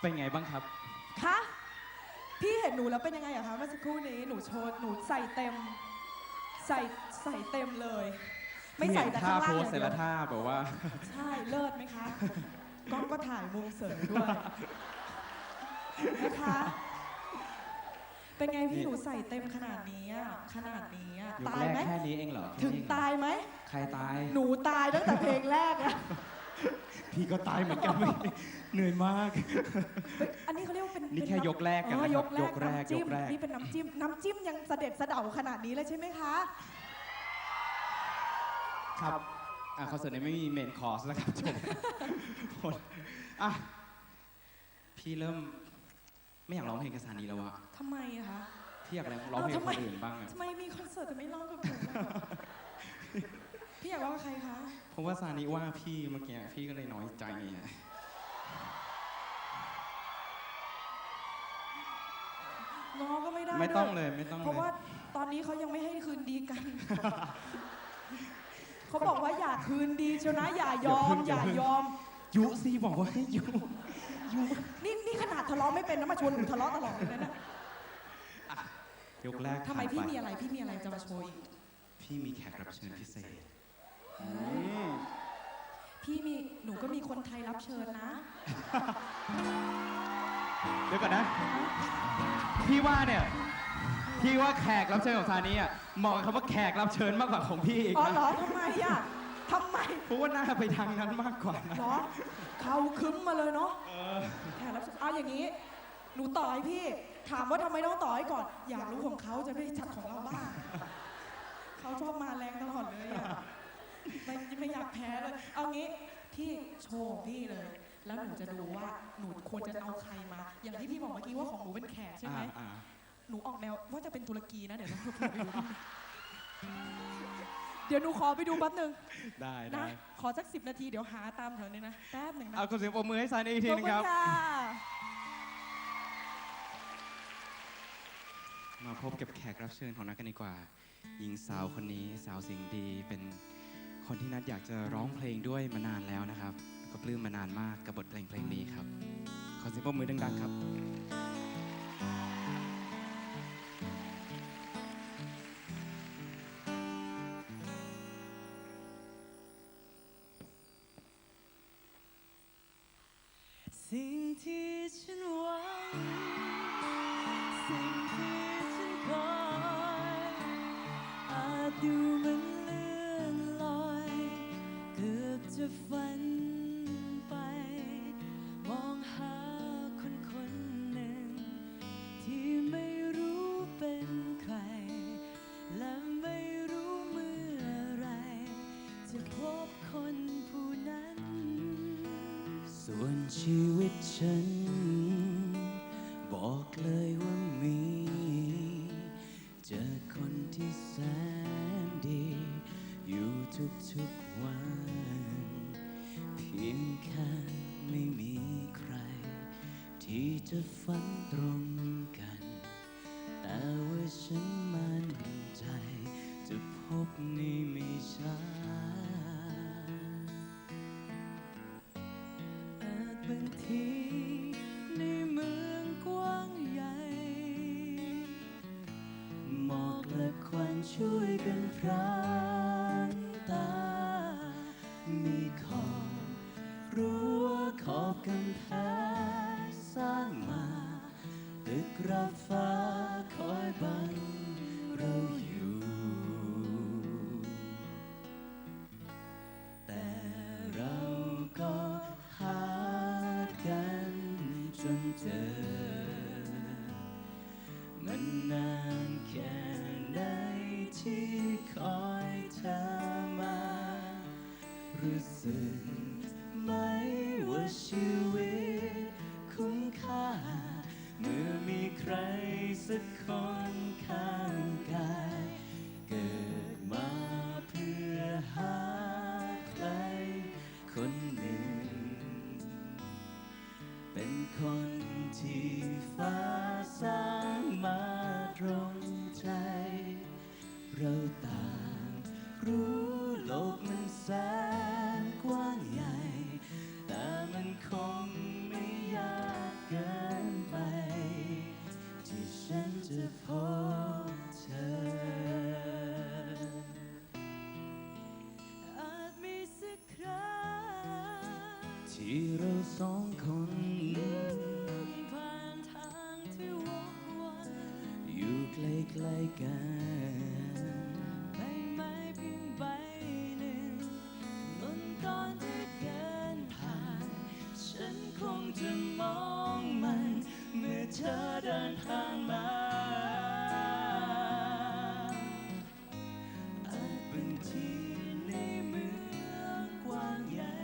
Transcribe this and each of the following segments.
เป็นไงบ้างครับ คะพี่เห็นหนูแล้วเป็นยังไงอะคะเมื่อสักครู่นี้หนูโชว์หนูใส่เต็ม ใส่ใส่เต็มเลย ไม่ใส่แต่ท่าข้างล่างโพอสย่างแต่เดียละวท่าแบบว่า ใช่เลิศไหมคะกล้องก็ถ่ายมุมเสริมด้วยนะคะ เป็นไงพี่หนูใส่เต็มขนาดนี้อะขนาดนี้อะยกตาแรยกไหมแค่นี้เองเหรอถึงแค่นี้เอตายไหม ใครตาย หนูตายตั้งแต่เพลงแรกอะ พี่ก็ตายเหมือนกันเมื่อกี้เหนื่อยมาก อันนี้เขาเรียกว่าเป็นนี่เป็แค่ำยกแรกกันอ๋อนะครับยกแรกยกแรกน้ำจิ้มยกแรกนี่เป็นน้ำจิ้มน้ำจิ้มยังเสด็จเสด็าขนาดนี้เลยใช่ไหมคะ ครับอะคอนเสิร์ตนี้ไม่มีเมนคอร์สแล้วครับจบหมดอะพี่เริ่มไม่อยากร้องเพลงกับซานีแล้วอะทำไมอะคะพี่อยากร้องเพลงกับคนอื่นบ้างอะทำไมมีคอนเสิร์ตแต่ไม่ร้องกับหนูล่ะพี่อยากร้องกับใครคะ เพราะว่าซานีว่าพี่เมื่อกี้พี่ก็เลยน้อยใจอะง้อก็ไม่ได้ไม่ต้องด้วเลยไม่ต้องเพราะเลว่ายตอนนี้เขายังไม่ให้คืนดีกัน เขาบอกว่าอย่าคืนดีเชียวนะอย่ายอม อย่ายอม ยุซีบอกว่าให้ยุยุนี่นี่ขนาดทะเลาะไม่เป็นนะมาชวนหนูทะเลาะตลอดเลยนะยกแรกทำไมผ่านพี่ปมีอะไรพี่มีอะไรจะมาโชว์อีก พี่มีแขกรับเชิญพิเศษ พี่มีหนูก็มีคนไทยรับเชิญนะ เดี๋ยวก่อนนะ พี่ว่าเนี่ย พี่ว่าแขกรับเชิญของซานีอะเหมาะกับคำว่าแขกรับเชิญมากกว่าของพี่อีกอ๋อเหรนะอทำไมอะทำไมเพราะว่าหน้าไปทางนั้นมากกว่านะ เหรอเขาคึ้มมาเลยเนาะแขกรับเชิญเอาอย่างนี้ หนูต่อให้พี่ ถามว่าทำไมต้องต่อให้ก่อน อยากรู้ของเขาจะได้จัดของเราบ้างเขาชอบมาแรงตลอดเลยอะ ไม่ไม่อยากแพ้เลย เอางี้พี่โชว์ของพี่เลย แล้วหนูจะดูว่าหนูควรจะเอาใครมา อย่างที่พี่บอกเมื่อกี้ว่าของหนูเป็นแขกใช่ไหมอ่าอ่าหนูออกแนวว่าจะเป็นตุรกีนะเดี๋ยวเราไปดูเดี๋ยวหนูขอไปดูแป๊บหนึ่งได้นะได้ขอสักสิบนาทีเดี๋ยวหาตามแถวนี้นะแป๊บหนึ่งนะเอาขอเสียงปรบมือให้ซานีอีกทีนึงครับขอณะมาพบกับแขกรับเชิญของนักกันดีกว่า หญิงสาวคนนี้สาวเสียงดีเป็น คนที่นัดอยากจะร้องเพลงด้วยมานานแล้วนะครับ ก็ปลื้มมานานมากกับบทเพลงเพลงนี้ครับ ขอเสียงปรบมือดังๆครับสิ่งที่ฉันหวังสิ่ง ชีวิตฉัน บอกเลยว่ามี เจอคนที่แสนดี อยู่ทุกๆวัน เพียงแค่ไม่มีใคร ที่จะฝันตรงกัน แต่ว่าฉันมั่นใจจะพบใน รับฟ้าคอยบังเราอยู่ สัก จะมองมัน เมื่อเธอเดินผ่านมาอาจเป็นที่ในเมืองกว้างใหญ่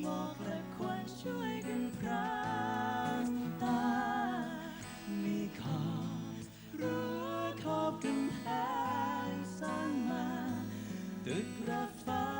หมอกและควันช่วยกันพรางตา มีขอบรั้วขอบกำแพงสร้างมา ตึกระฟ้า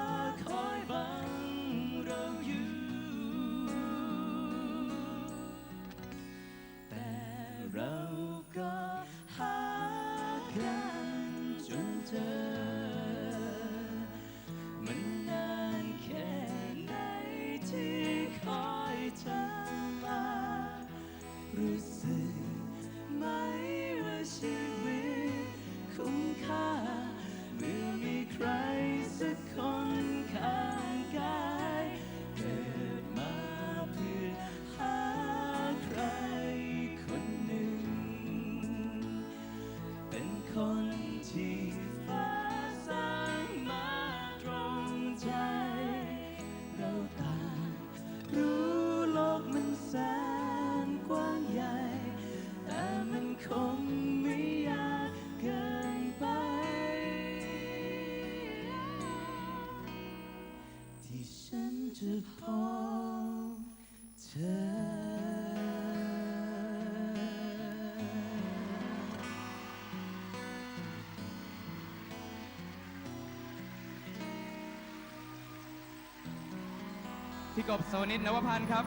พี่กบโซนิดนวพันธ์ครับ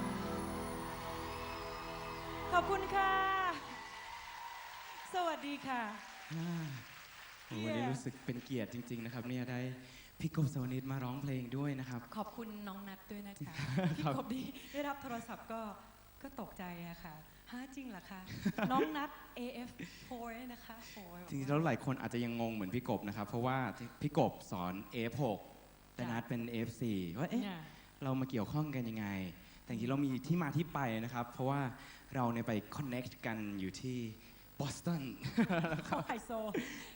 ขอบคุณค่ะ สวัสดีค่ะโอ้วันนี้รู้สึกเป็นเกียรติจริง ๆ นะครับ เนี่ยได้พี่กบโซนิดมาร้องเพลงด้วยนะครับ ขอบคุณน้องนัดด้วยนะคะพี่ครับกบดีได้รับโทรศัพท์ก็ก็ตกใจอะค่ะฮะจริงเหรอคะน้องนัด AF4 นะคะโอ้ยจริงๆแล้วหลายคนอาจจะยังงงเหมือนพี่กบนะครับ เพราะว่าพี่กบสอน F6 แต่นัดเป็น F4 ว่าเอ๊ะ เนี่ยเรามาเกี่ยวข้องกันยังไง แต่จริงๆเรามีที่มาที่ไปนะครับ เพราะว่าเราเนี่ยไป connect กันอยู่ที่บอสตันเข้าไฮโซ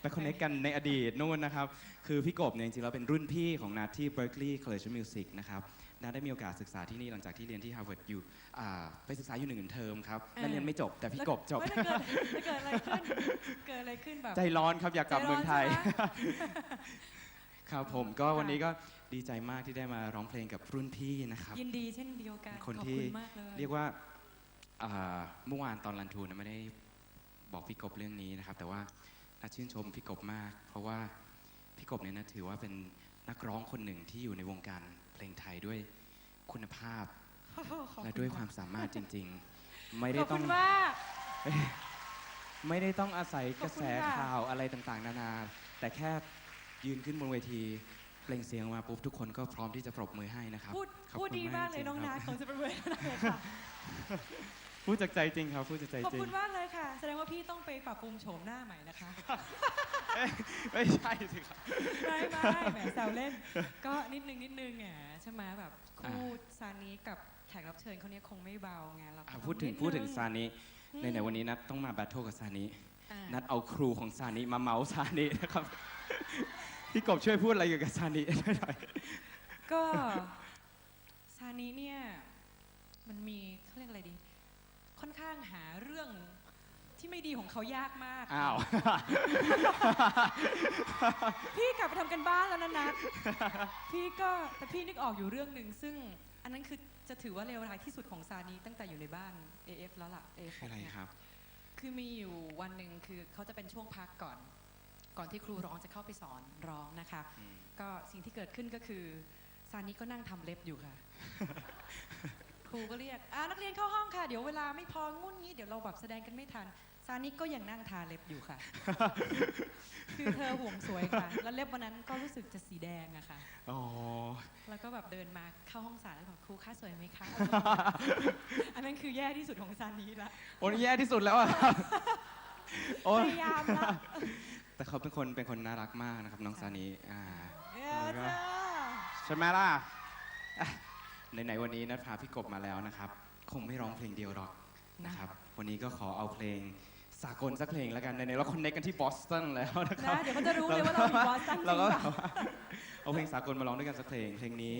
ไป connect กันในอดีตนู่นนะครับ คือพี่กบเนี่ยจริงๆแล้วเป็นรุ่นพี่ของนัดที่ Berkeley College of Music นะครับนัดได้มีโอกาสศึกษาที่นี่หลังจากที่เรียนที่ Harvard อยู่อ่าไปศึกษาอยู่หนึ่งเทอมครับนัดเรียนไม่จบแต่พี่กบจบไม่ได้เกิดไม่เกิดอะไรขึ้นเกิดอะไรขึ้นแบบใจร้อนครับอยากกลับเมืองไทย ครับผมก็ค่ะวันนี้ก็ดีใจมากที่ได้มาร้องเพลงกับรุ่นพี่นะครับยินดีเช่นเดียวกันเป็นคนขอบที่คุณมากเลยเรียกว่าอ่าเมื่อวานตอนรันทูนะไม่ได้บอกพี่กบเรื่องนี้นะครับ แต่ว่านาชื่นชมพี่กบมาก เพราะว่าพี่กบเนี่ยนะถือว่าเป็นนักร้องคนหนึ่งที่อยู่ในวงการเพลงไทยด้วยคุณภาพขอบคุณและด้วยความสามารถจริง ๆ ไม่ขได้อบต้คุองณมากไม่ได้ต้องอาศัยกระแสขอบคุณค่ะข่าวอะไรต่างๆ นานา แต่แค่ ยืนขึ้นบนเวทีเปล่งเสียงออกมาปุ๊บทุกคนก็พร้อมที่จะปรบมือให้นะครับพูดขอบพูดคุณดีมากเลยจริๆน้องคนัรับดของจะเป็นเวรเลยค่ะ พูดจากใจจริงครับ พูดจากใจขอบจริง คุณมากเลยค่ะ แสดงว่าพี่ต้องไปปรับปรุงโฉมหน้าใหม่นะคะ ไม่ใช่สิครับ ไม่ไม่แหมแซวเล่น ก็นิดนึงนิดนึงแหมใช่ไหมแบบคู่ซานี้กับแขกรับเชิญเขาเนี้ยคงไม่เบาไงเราก็อะต้องพูดถึงนินึพูดถึงซานิอืมในไหนๆวันนี้นัดต้องมาแบทเทิลกับซานิอ่านัดเอาครูของซานิมาเมาส์ซานินะครับ พี่กบช่วยพูดอะไรเกี่ยวกับซานิหน่อยก็ซานี้เนี่ยมันมีเขาเรียกอะไรดี ค่อนข้างหาเรื่องที่ไม่ดีของเขายากมาก อ้าว พี่กลับไปทำกันบ้านแล้วนะนัดพี่ก็แต่พี่นึกออกอยู่เรื่องหนึ่งซึ่งอันนั้นคือจะถือว่าเลวร้ายที่สุดของซานีตั้งแต่อยู่ในบ้าน AF แล้วล่ะ AF อะไรเนี่ยครับ คือมีอยู่วันหนึ่งคือเขาจะเป็นช่วงพักก่อน ก่อนที่ครูร้องจะเข้าไปสอนร้องนะคะอืมก็สิ่งที่เกิดขึ้นก็คือซานีก็นั่งทำเล็บอยู่ค่ะ ครูก็เรียกอ่านักเรียนเข้าห้องค่ะ เดี๋ยวเวลาไม่พองุ่นงี้เดี๋ยวเราแบบแสดงกันไม่ทันซานิก็ยังนั่งทาเล็บอยู่ค่ะ คือเธอห่วงสวยค่ะ แล้วเล็บวันนั้นก็รู้สึกจะสีแดงอะค่ะอ๋อแล้วก็แบบเดินมาเข้าห้องสารแล้วบอกครูคะสวยไหมคะ อันนั้นคือแย่ที่สุดของซานีละ โอ้นี่แย่ที่สุดแล้วอะครับโอ้พยายามละ แต่เขาเป็นคนเป็นคนน่ารักมากนะครับน้องซานิอ่าเออเธอใช่ไหมล่ะอะไหนๆวันนี้นัดพาพี่กบมาแล้วนะครับ คงไม่ร้องเพลงเดียวหรอกนะครับ วันนี้ก็ขอเอาเพลงสากลสักเพลงแล้วกันไหนๆเราคอนเนคกันที่บอสตันแล้วนะครับนะเดี๋ยวเขาจะรู้เลยว่าเราอยู่บอสตันจริงเราก็เปล่า แบบว่าเอาเพลงสากลมาร้องด้วยกันสักเพลงเพลงนี้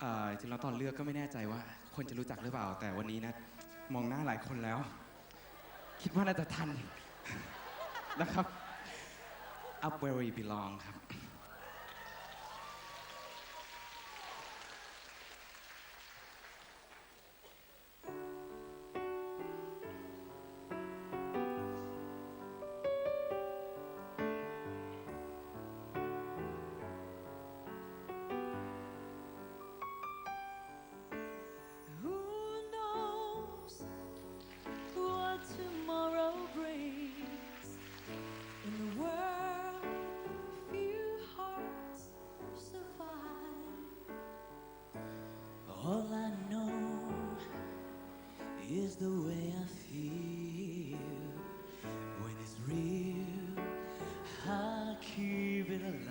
เอ่อจริงๆแล้วตอนเลือกก็ไม่แน่ใจว่า คนจะรู้จักหรือเปล่า แต่วันนี้นะมองหน้าหลายคนแล้ว คิดว่าน่าจะทันนะครับ Up Where We Belong is the way I feel when it's real. I keep it alive.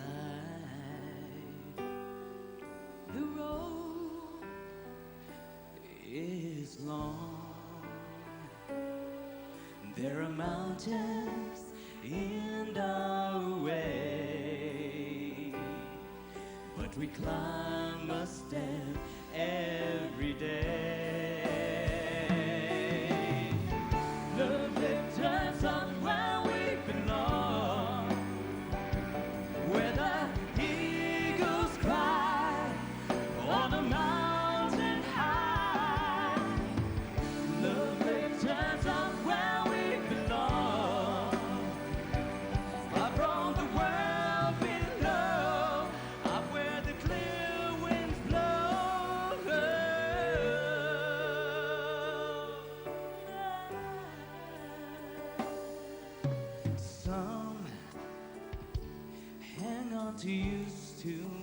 The road is long. There are mountains in to use to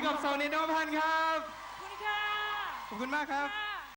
พี่กบโซนิโนพันธ์ครับ ขอบคุณค่ะ ขอบคุณมากครับค่ะ